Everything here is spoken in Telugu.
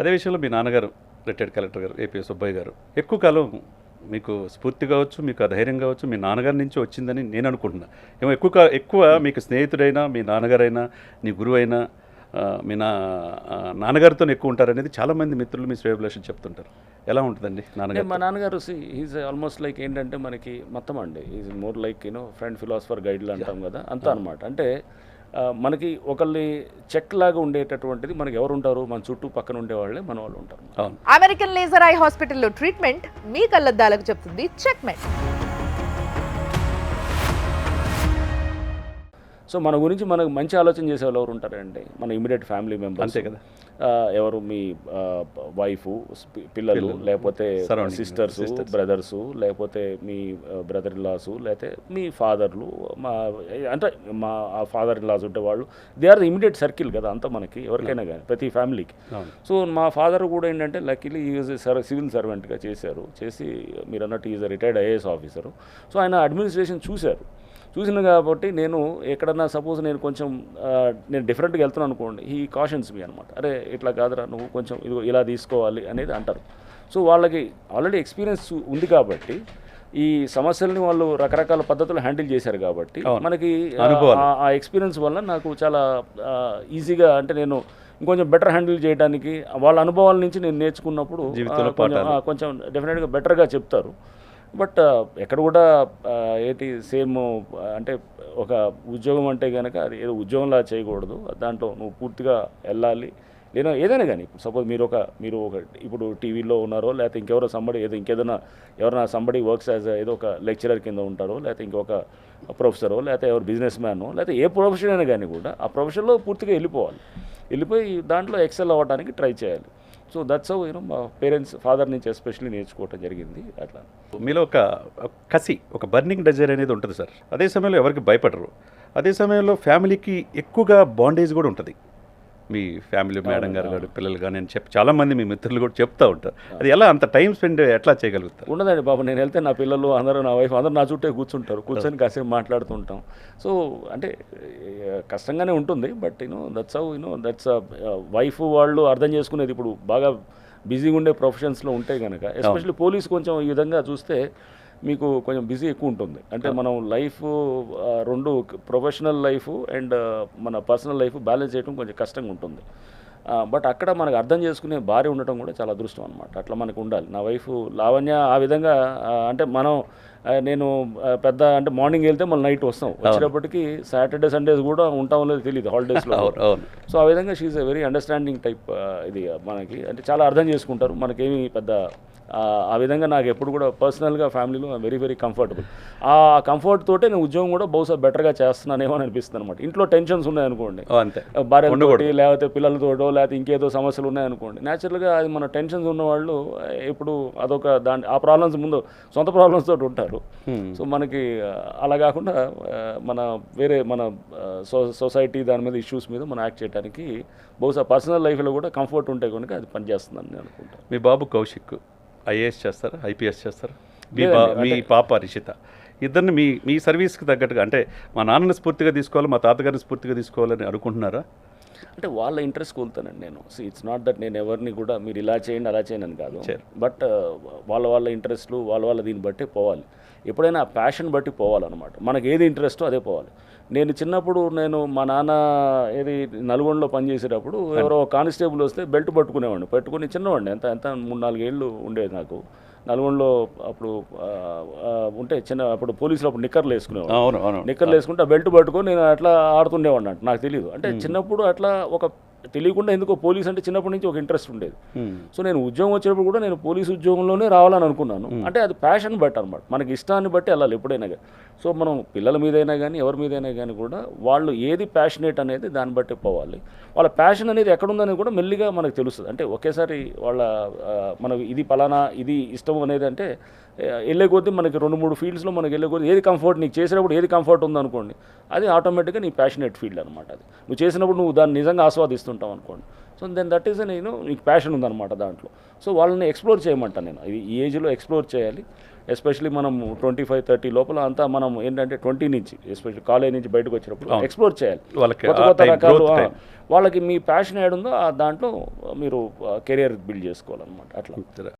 అదే విషయంలో మీ నాన్నగారు రిటైర్డ్ కలెక్టర్ గారు ఏపీ సుబ్బయ్య గారు ఎక్కువ కాలం మీకు స్ఫూర్తి కావచ్చు మీకు ఆ ధైర్యం కావచ్చు మీ నాన్నగారి నుంచి వచ్చిందని నేను అనుకుంటున్నా. ఏమో ఎక్కువ ఎక్కువ మీకు స్నేహితుడైనా మీ నాన్నగారైనా నీ గురువు అయినా ఆ, మీ నా నాన్నగారితో ఎక్కువ ఉంటారనేది చాలామంది మిత్రులు మీ శ్రేయభిలాషులు చెప్తుంటారు. ఎలా ఉంటుందండి నాన్నగారు మా నాన్నగారు ఈజ్ ఆల్మోస్ట్ లైక్ ఏంటంటే మనకి మొత్తం అండి. Is more like you know friend philosopher గైడ్లు అంటాం కదా అంతా అనమాట అంటే మనకి ఒకళ్ళని చెక్ లాగా ఉండేటటువంటిది మనకి ఎవరు ఉంటారు? మన చుట్టూ పక్కన ఉండేవాళ్ళే మన వాళ్ళు ఉంటారు అమెరికన్ లేజర్ ఐ హాస్పిటల్లో ట్రీట్మెంట్ మీ కళ్ళద్దాలకు చెప్తుంది. చెక్మెంట్ సో మన గురించి మనకు మంచి ఆలోచన చేసే వాళ్ళు ఎవరు ఉంటారండి? మన ఇమీడియట్ ఫ్యామిలీ మెంబర్స్ అంతే కదా. ఎవరు? మీ వైఫ్ పిల్లలు లేకపోతే సిస్టర్స్. బ్రదర్స్ లేకపోతే మీ బ్రదర్ ఇన్లాస్ లేకపోతే మీ ఫాదర్లు మా అంటే మా ఫాదర్ ఇన్లాస్ ఉంటే వాళ్ళు. They are the immediate circle కదా అంతా మనకి ఎవరికైనా కానీ ప్రతి ఫ్యామిలీకి సో మా ఫాదర్ కూడా ఏంటంటే లక్కీలీ ఈజ్ సర్ సివిల్ సర్వెంట్గా చేశారు. చేసి మీరు అన్నట్టు is retired IAS officer so ఆయన అడ్మినిస్ట్రేషన్ చూశారు. చూసిన కాబట్టి నేను ఎక్కడన్నా సపోజ్ నేను కొంచెం నేను డిఫరెంట్గా వెళ్తున్నాను అనుకోండి ఈ కాషన్స్ మీ అనమాట అరే ఇట్లా కాదురా నువ్వు కొంచెం ఇదిగో ఇలా తీసుకోవాలి అనేది అంటారు. సో వాళ్ళకి ఆల్రెడీ ఎక్స్పీరియన్స్ ఉంది కాబట్టి ఈ సమస్యల్ని వాళ్ళు రకరకాల పద్ధతులు హ్యాండిల్ చేశారు కాబట్టి. మనకి ఆ- ఎక్స్పీరియన్స్ వల్ల నాకు చాలా ఈజీగా అంటే నేను ఇంకొంచెం బెటర్ హ్యాండిల్ చేయడానికి వాళ్ళ అనుభవాల నుంచి నేను నేర్చుకున్నప్పుడు కొంచెం డెఫినెట్గా బెటర్గా చెప్తారు. బట్ ఎక్కడ కూడా ఏంటి సేమ్ అంటే ఒక ఉద్యోగం అంటే కనుక అది ఏదో ఉద్యోగంలా చేయకూడదు. దాంట్లో నువ్వు పూర్తిగా వెళ్ళాలి. లేదా ఏదైనా కానీ సపోజ్ మీరు ఒక మీరు ఒక ఇప్పుడు టీవీలో ఉన్నారో లేకపోతే ఇంకెవరో సంబడి ఏదో ఇంకేదైనా ఎవరైనా సంబడి వర్క్స్ యాజ్ ఏదో ఒక లెక్చరర్ కింద ఉంటారో లేకపోతే ఇంకొక ప్రొఫెసరో లేకపోతే ఎవరు బిజినెస్ మ్యానో లేకపోతే ఏ ప్రొఫెషన్ అయినా కానీ కూడా ఆ ప్రొఫెషన్లో పూర్తిగా వెళ్ళిపోవాలి. వెళ్ళిపోయి దాంట్లో ఎక్సెల్ అవ్వడానికి ట్రై చేయాలి. So that's how you know మా పేరెంట్స్ ఫాదర్ నుంచి ఎస్పెషల్లీ నేర్చుకోవటం జరిగింది అట్లా. మీలో ఒక ఒక కసి ఒక బర్నింగ్ డజైర్ అనేది ఉంటుంది సార్. అదే సమయంలో ఎవరికి భయపడరు. అదే సమయంలో ఫ్యామిలీకి ఎక్కువగా బాండేజ్ కూడా ఉంటుంది. మీ ఫ్యామిలీ మేడం గారు గారు పిల్లలు కానీ నేను చెప్పి చాలామంది మీ మిత్రులు కూడా చెప్తా ఉంటారు. అది ఎలా అంత టైం స్పెండ్ ఎట్లా చేయగలుగుతారు? ఉండదండి బాబు నేను వెళ్తే నా పిల్లలు అందరూ నా వైఫ్ అందరూ నా చుట్టే కూర్చుంటారు. కూర్చొని కాసేపు మాట్లాడుతుంటాం. సో అంటే కష్టంగానే ఉంటుంది but you know that's how you know that's wife వాళ్ళు అర్థం చేసుకునేది ఇప్పుడు బాగా బిజీగా ఉండే ప్రొఫెషన్స్లో ఉంటే కనుక ఎస్పెషల్లీ పోలీస్ కొంచెం ఈ విధంగా చూస్తే మీకు కొంచెం బిజీ ఎక్కువ ఉంటుంది అంటే మనం లైఫ్ రెండు ప్రొఫెషనల్ లైఫ్ అండ్ మన పర్సనల్ లైఫ్ బ్యాలెన్స్ చేయడం కొంచెం కష్టంగా ఉంటుంది బట్ అక్కడ మనకు అర్థం చేసుకునే భార్య ఉండటం కూడా చాలా అదృష్టం అనమాట అట్లా మనకు ఉండాలి నా వైఫ్ లావణ్య ఆ విధంగా అంటే మనం నేను పెద్ద అంటే మార్నింగ్ వెళ్తే మళ్ళీ నైట్ వస్తాం. వచ్చేటప్పటికి సాటర్డే సండేస్ కూడా ఉంటామో లేదో తెలియదు హాలిడేస్లో సో ఆ విధంగా she's a very understanding type ఇది మనకి. అంటే చాలా అర్థం చేసుకుంటారు. మనకేమి పెద్ద ఆ, విధంగా నాకు ఎప్పుడు కూడా పర్సనల్గా ఫ్యామిలీలో వెరీ వెరీ కంఫర్టబుల్. ఆ కంఫర్ట్ తోటే నేను ఉద్యోగం కూడా బహుశా బెటర్గా చేస్తున్నానేమో అని అనిపిస్తుంది అనమాట ఇంట్లో టెన్షన్స్ ఉన్నాయనుకోండి. భార్యతోటి లేకపోతే పిల్లలతోటో లేకపోతే ఇంకేదో సమస్యలు ఉన్నాయనుకోండి. న్యాచురల్గా అది మన టెన్షన్స్ ఉన్న వాళ్ళు ఇప్పుడు అదొక దాని ఆ ప్రాబ్లమ్స్ ముందు సొంత ప్రాబ్లమ్స్ తోటి ఉంటారు. సో మనకి అలా కాకుండా మన వేరే మన సో సొసైటీ దాని మీద ఇష్యూస్ మీద మనం యాక్ట్ చేయడానికి బహుశా పర్సనల్ లైఫ్లో కూడా కంఫర్ట్ ఉంటే కనుక అది పనిచేస్తుందని నేను అనుకుంటాను. మీ బాబు కౌశిక్. ఐఏఎస్ చేస్తారు? ఐపీఎస్ చేస్తారు? మీ బా మీ పాప రిషిత ఇద్దరిని మీ మీ సర్వీస్కి తగ్గట్టుగా అంటే మా నాన్నని స్ఫూర్తిగా తీసుకోవాలి మా తాతగారిని స్ఫూర్తిగా తీసుకోవాలని అనుకుంటున్నారా? అంటే వాళ్ళ ఇంట్రెస్ట్ కోలుతానండి నేను. సో ఇట్స్ నాట్ దట్ నేను ఎవరిని కూడా మీరు ఇలా చేయండి అలా చేయండి అని కాదు. బట్ వాళ్ళ వాళ్ళ ఇంట్రెస్ట్లు వాళ్ళ వాళ్ళ దీన్ని బట్టి పోవాలి. ఎప్పుడైనా ప్యాషన్ బట్టి పోవాలన్నమాట. మనకి ఏది ఇంట్రెస్టో అదే పోవాలి. నేను చిన్నప్పుడు నేను మా నాన్న ఏది నల్గొండలో పనిచేసేటప్పుడు ఎవరో కానిస్టేబుల్ వస్తే బెల్ట్ పట్టుకునేవాడిని. పట్టుకుని చిన్నవాడిని. ఎంత ఎంత మూడు నాలుగేళ్ళు ఉండేది నాకు. నల్గొండలో అప్పుడు ఉంటే చిన్న అప్పుడు పోలీసులు అప్పుడు నిక్కర్లు వేసుకునేవాడు నిక్కర్లు వేసుకుంటే ఆ బెల్ట్ పట్టుకొని నేను అట్లా ఆడుతుండేవాడిని అంట. నాకు తెలియదు అంటే చిన్నప్పుడు అట్లా ఒక తెలియకుండా ఎందుకో పోలీస్ అంటే చిన్నప్పటి నుంచి ఒక ఇంట్రెస్ట్ ఉండేది. సో నేను ఉద్యోగం వచ్చినప్పుడు కూడా నేను పోలీస్ ఉద్యోగంలోనే రావాలని అనుకున్నాను. అంటే అది ప్యాషన్ బట్టి అనమాట మనకి ఇష్టాన్ని బట్టి వెళ్ళాలి ఎప్పుడైనా కానీ. సో మనం పిల్లల మీదైనా కానీ ఎవరి మీదైనా కానీ కూడా వాళ్ళు ఏది ప్యాషనేట్ అనేది దాన్ని బట్టి పోవాలి. వాళ్ళ ప్యాషన్ అనేది ఎక్కడుందనేది కూడా మెల్లిగా మనకు తెలుస్తుంది. అంటే ఒకేసారి వాళ్ళ మనకు ఇది పలానా ఇది ఇష్టం అనేది అంటే వెళ్ళే కొద్దీ మనకి రెండు మూడు ఫీల్డ్స్లో మనకి వెళ్ళే కొద్దీ ఏది కంఫర్ట్ నీకు చేసినప్పుడు ఏది కంఫర్ట్ ఉందనుకోండి అది ఆటోమేటిక్గా నీ ప్యాషనేట్ ఫీల్డ్ అనమాట అది. నువ్వు చేసినప్పుడు నువ్వు దాన్ని నిజంగా ఆస్వాదిస్తుంటావు అనుకోండి. సో దెన్ దట్ ఈస్ నేను నీకు ప్యాషన్ ఉందన్నమాట దాంట్లో. సో వాళ్ళని ఎక్స్ప్లోర్ చేయమంటాను నేను. ఇది ఈ ఏజ్లో ఎక్స్ప్లోర్ చేయాలి. ఎస్పెషలీ మనం ట్వంటీ ఫైవ్ థర్టీ లోపల అంతా మనం ఏంటంటే ట్వంటీ నుంచి ఎస్పెషల్లీ కాలేజ్ నుంచి బయటకు వచ్చినప్పుడు. ఎక్స్ప్లోర్ చేయాలి. వాళ్ళకి కొత్త కొత్త రకాలు. వాళ్ళకి మీ ప్యాషన్ ఏడుందో ఆ దాంట్లో మీరు కెరియర్ బిల్డ్ చేసుకోవాలన్నమాట. అట్లా.